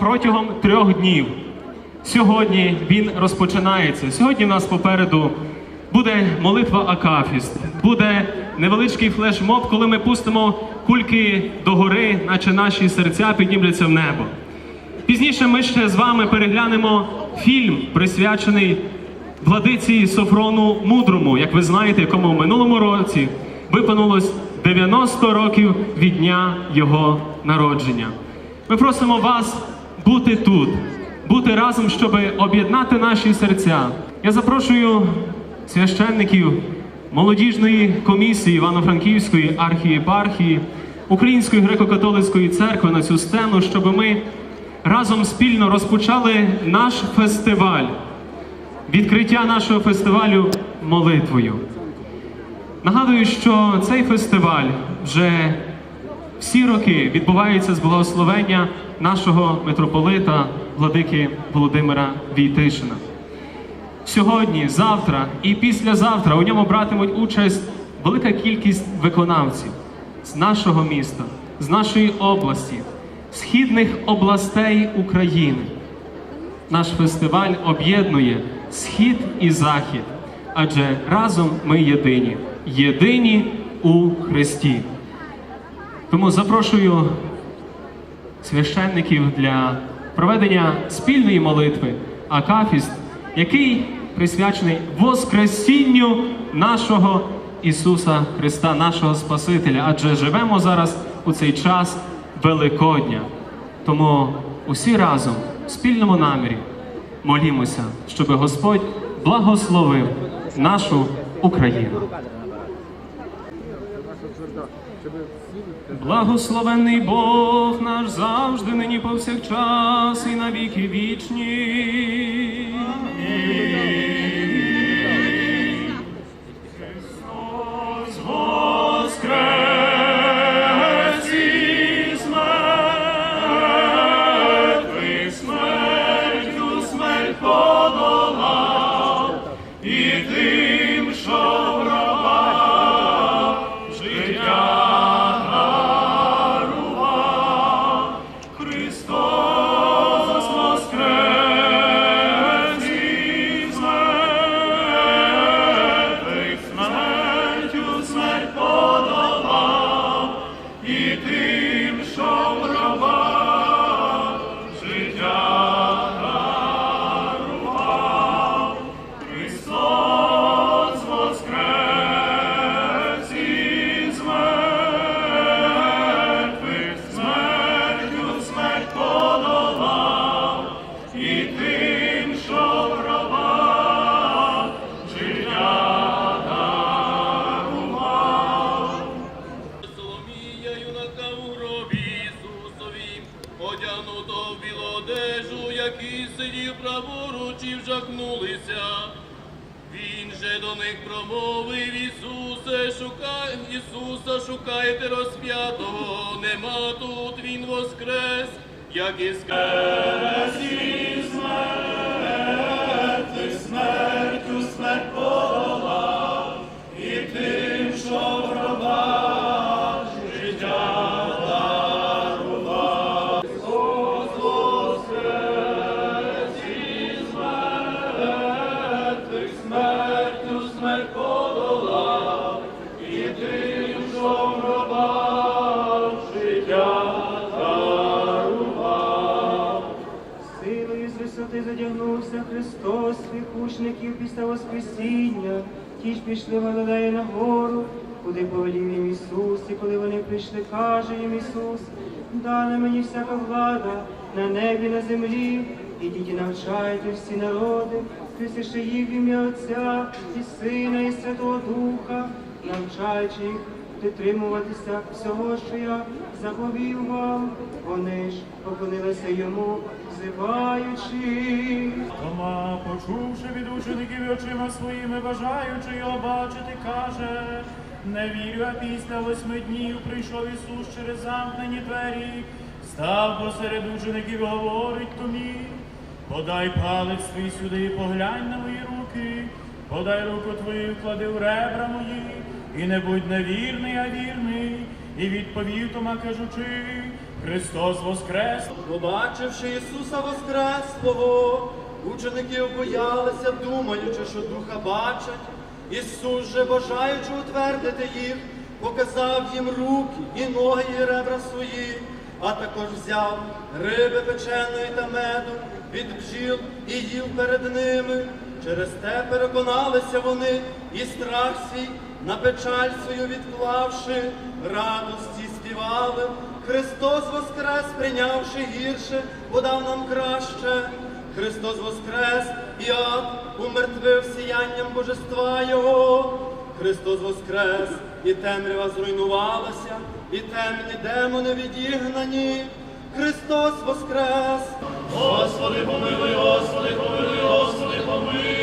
протягом трьох днів. Сьогодні він розпочинається. Сьогодні в нас попереду буде молитва Акафіст, буде невеличкий флешмоб, коли ми пустимо кульки догори, наче наші серця піднімляться в небо. Пізніше ми ще з вами переглянемо фільм, присвячений владиці Софрону Мудрому, як ви знаєте, якому в минулому році виповнилось 90 років від дня його народження. Ми просимо вас бути тут, бути разом, щоб об'єднати наші серця. Я запрошую священників молодіжної комісії Івано-Франківської архієпархії Української греко-католицької церкви на цю сцену, щоб ми разом спільно розпочали наш фестиваль, відкриття нашого фестивалю молитвою. Нагадую, що цей фестиваль вже всі роки відбувається з благословення нашого митрополита владики Володимира Війтишина. Сьогодні, завтра і післязавтра у ньому братимуть участь велика кількість виконавців з нашого міста, з нашої області, східних областей України. Наш фестиваль об'єднує схід і захід, адже разом ми єдині, єдині у Христі. Тому запрошую священників для проведення спільної молитви Акафіст, який присвячений Воскресінню нашого Ісуса Христа, нашого Спасителя. Адже живемо зараз у цей час Великодня. Тому усі разом в спільному намірі молімося, щоб Господь благословив нашу Україну. Благословенний Бог наш завжди, нині повсякчас і на віки вічні. Христос Соломія, у гробі Ісусові, одягнуто в білу одежу, який сидів праворуч і вжахнулися. Він же до них промовив Ісусе, шукай, Ісуса шукайте розп'ятого, нема тут, Він воскрес, як і скрес Христос, своїх учників після Воскресіння. Ті ж пішли Галилею на гору, куди повелів їм Ісус, і коли вони прийшли, каже їм Ісус, дана мені всяка влада на небі, на землі, і навчайте всі народи, хрестивши їх в ім'я Отця і Сина, і Святого Духа, навчаючи їх дотримуватися всього, що я заповів вам. Вони ж поклонилися йому, взиваючи. Почувши від учеників очима своїми, бажаючи його бачити, каже, не вірю, а після восьми днів прийшов Ісус через замкнені двері, став посеред учеників говорить Томі, подай палець твій сюди і поглянь на мої руки, подай руку твою, вклади в ребра мої, і не будь невірний, а вірний. І відповів Тома, кажучи, Христос Воскрес! Побачивши Ісуса Воскреслого, ученики боялися, думаючи, що духа бачать. Ісус же, бажаючи утвердити їх, показав їм руки і ноги, і ребра свої, а також взяв риби печеної та меду від бджіл і їв перед ними. Через те переконалися вони і страх свій на печаль свою відклавши, радості співали. Христос Воскрес, прийнявши гірше, подав нам краще. Христос Воскрес, і ад умертвив сіянням божества Його. Христос Воскрес, і темрява зруйнувалася, і темні демони відігнані. Христос Воскрес! Господи, помилуй, Господи, помилуй, Господи, помилуй.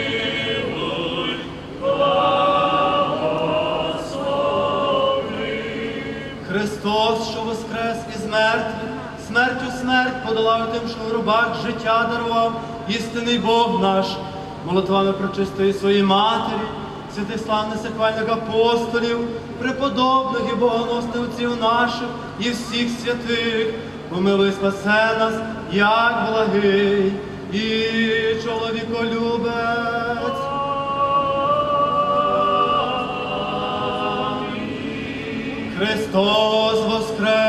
Христос, що воскрес із мертвих, смертю смерть подолав тим, що в гробах життя дарував, істинний Бог наш, молитвами прочистої своєї матері, святих славних сихвальних апостолів, преподобних і богоносних отців наших і всіх святих, помилуй спасе нас, як благий і чоловіколюбець. Христос воскрес!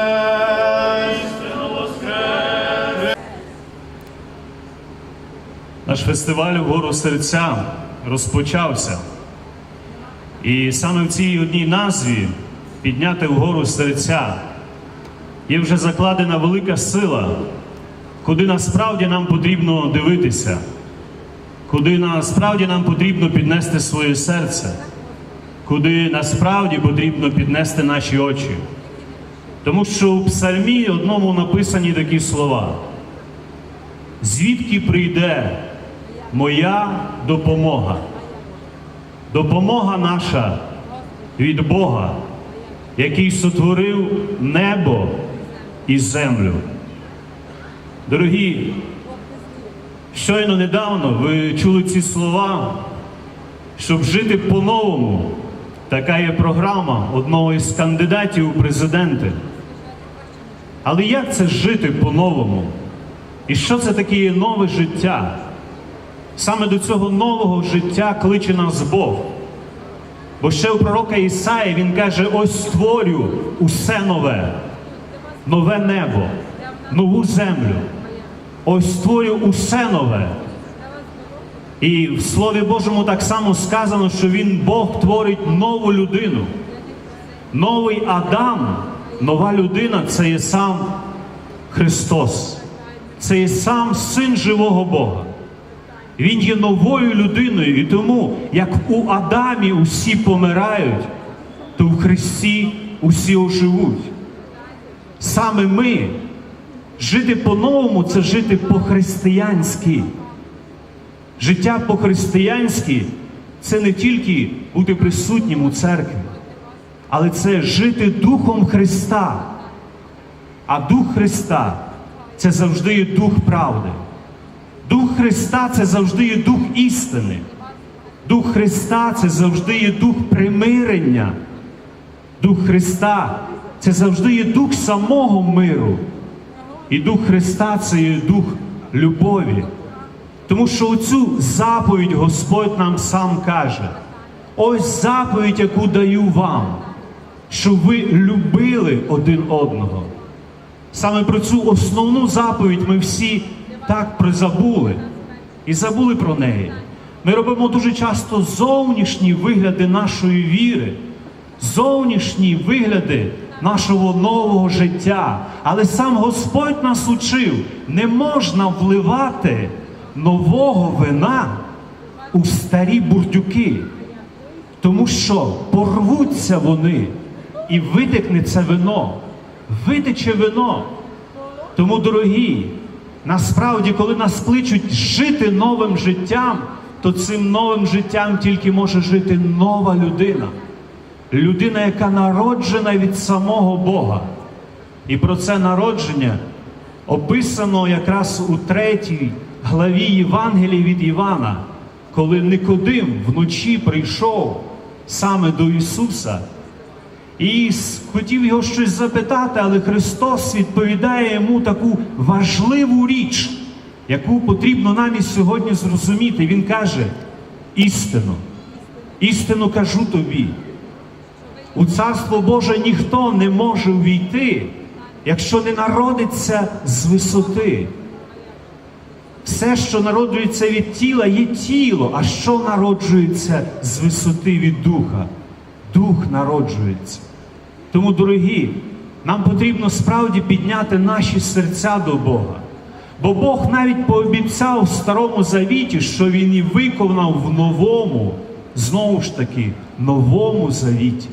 Наш фестиваль вгору серця розпочався. І саме в цій одній назві підняти вгору серця є вже закладена велика сила, куди насправді нам потрібно дивитися, куди насправді нам потрібно піднести своє серце, куди насправді потрібно піднести наші очі. Тому що у псальмі одному написані такі слова. Звідки прийде моя допомога? Допомога наша від Бога, який сотворив небо і землю. Дорогі, щойно недавно ви чули ці слова, щоб жити по-новому. Така є програма одного із кандидатів у президенти. Але як це жити по-новому? І що це таке нове життя? Саме до цього нового життя кличе нас Бог. Бо ще у пророка Ісаї він каже: ось створю усе нове, нове небо, нову землю. Ось створю усе нове. І в Слові Божому так само сказано, що Він Бог творить нову людину. Новий Адам, нова людина це є сам Христос. Це є сам син живого Бога. Він є новою людиною, і тому, як у Адамі усі помирають, то в Христі усі оживуть. Саме ми жити по-новому це жити по-християнськи. Життя по-християнськи це не тільки бути присутнім у церкві, але це жити Духом Христа. А Дух Христа це завжди є дух правди. Дух Христа це завжди є дух істини. Дух Христа це завжди є дух примирення. Дух Христа це завжди є дух самого миру. І Дух Христа це є дух любові. Тому що оцю заповідь Господь нам сам каже: ось заповідь, яку даю вам, щоб ви любили один одного. Саме про цю основну заповідь ми всі так призабули і забули про неї. Ми робимо дуже часто зовнішні вигляди нашої віри, зовнішні вигляди нашого нового життя. Але сам Господь нас учив, не можна вливати нового вина у старі бурдюки, тому що порвуться вони і витекне це вино, витече вино. Тому, дорогі, насправді, коли нас кличуть жити новим життям, то цим новим життям тільки може жити нова людина. Людина, яка народжена від самого Бога. І про це народження описано якраз у третій главі Євангелії від Івана, коли Никодим вночі прийшов саме до Ісуса і хотів його щось запитати, але Христос відповідає йому таку важливу річ, яку потрібно нам і сьогодні зрозуміти. Він каже: істину, істину кажу тобі. У Царство Боже ніхто не може увійти, якщо не народиться з висоти. Все, що народжується від тіла, є тіло, а що народжується з висоти від духа? Дух народжується. Тому, дорогі, нам потрібно справді підняти наші серця до Бога. Бо Бог навіть пообіцяв в Старому Завіті, що Він і виконав в новому, знову ж таки, новому завіті.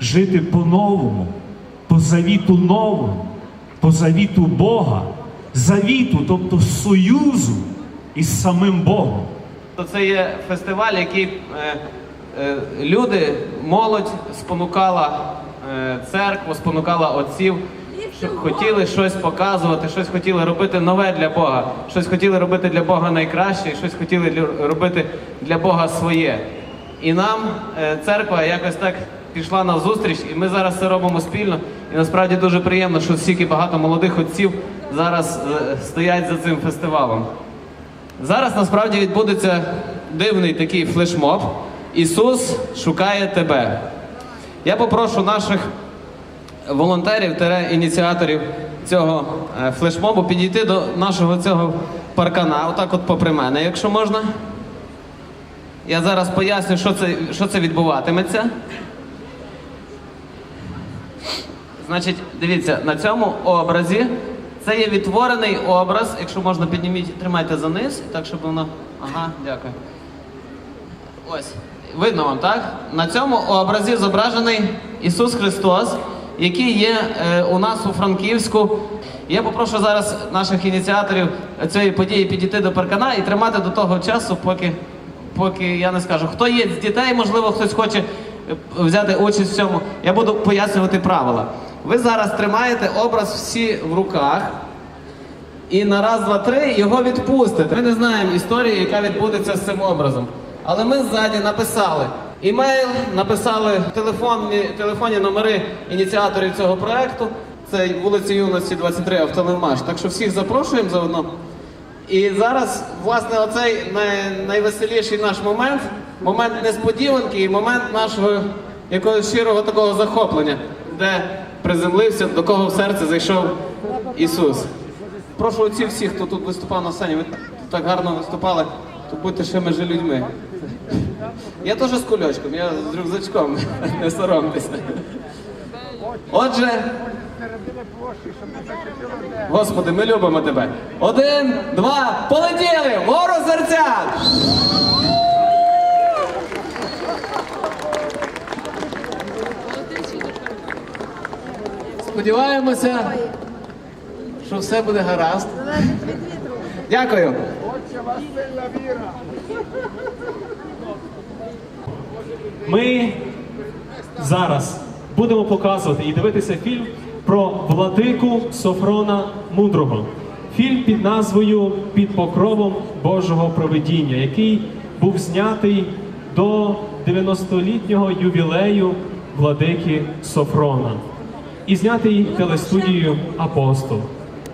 Жити по-новому, по завіту новому, по завіту Бога, завіту, тобто союзу із самим Богом. Це є фестиваль, який е, е, люди, молодь спонукала церкву, спонукала отців, що хотіли щось показувати, щось хотіли робити нове для Бога, щось хотіли робити для Бога найкраще, щось хотіли робити для Бога своє. І нам е, церква якось так пішла на зустріч, і ми зараз це робимо спільно. І насправді дуже приємно, що стільки багато молодих отців зараз е, стоять за цим фестивалем. Зараз насправді відбудеться дивний такий флешмоб. Ісус шукає тебе. Я попрошу наших волонтерів, тере ініціаторів цього е, флешмобу підійти до нашого цього паркана, отак от попри мене, якщо можна. Я зараз поясню, що це, що це відбуватиметься. Значить, дивіться, на цьому образі це є відтворений образ. Якщо можна, підніміть, тримайте за низ, так, щоб воно. Ага, дякую. Ось. Видно вам, так? На цьому образі зображений Ісус Христос, який є е, у нас у Франківську. Я попрошу зараз наших ініціаторів цієї події підійти до паркана і тримати до того часу, поки, поки я не скажу. Хто є з дітей, можливо, хтось хоче е, взяти участь в цьому. Я буду пояснювати правила. Ви зараз тримаєте образ всі в руках. І на раз, два, три його відпустите. Ми не знаємо історії, яка відбудеться з цим образом. Але ми ззаді написали імейл, написали телефонні, телефонні номери ініціаторів цього проекту. Це вулиці Юності 23 автономаш. Так що всіх запрошуємо заодно. І зараз, власне, оцей най- найвеселіший наш момент, момент несподіванки і момент нашого якогось щирого такого захоплення, де приземлився, до кого в серце зайшов Ісус. Прошу оці всі, хто тут виступав на сцені, ви так гарно виступали, то будьте ще межі людьми. Я теж з кульочком, я з рюкзачком, не соромтеся. Отже, Господи, ми любимо тебе. Один, два, полетіли! Вгору серця! Сподіваємося, що все буде гаразд. Дякую. Ми зараз будемо показувати і дивитися фільм про владику Софрона Мудрого. Фільм під назвою Під покровом Божого провидіння, який був знятий до 90-літнього ювілею владики Софрона і знятий телестудією Апостол.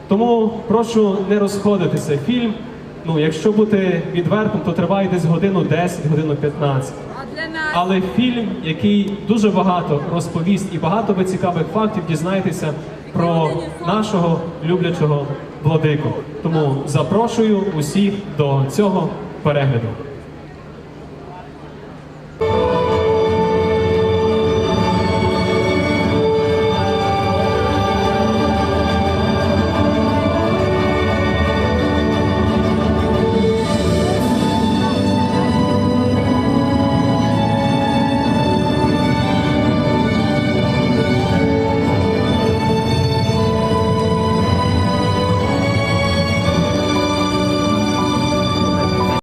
Тому прошу не розходитися. Фільм, ну якщо бути відвертим, то триває десь годину 10, годину 15. Але фільм, який дуже багато розповість і багато ви цікавих фактів дізнаєтеся про нашого люблячого владику. Тому запрошую усіх до цього перегляду.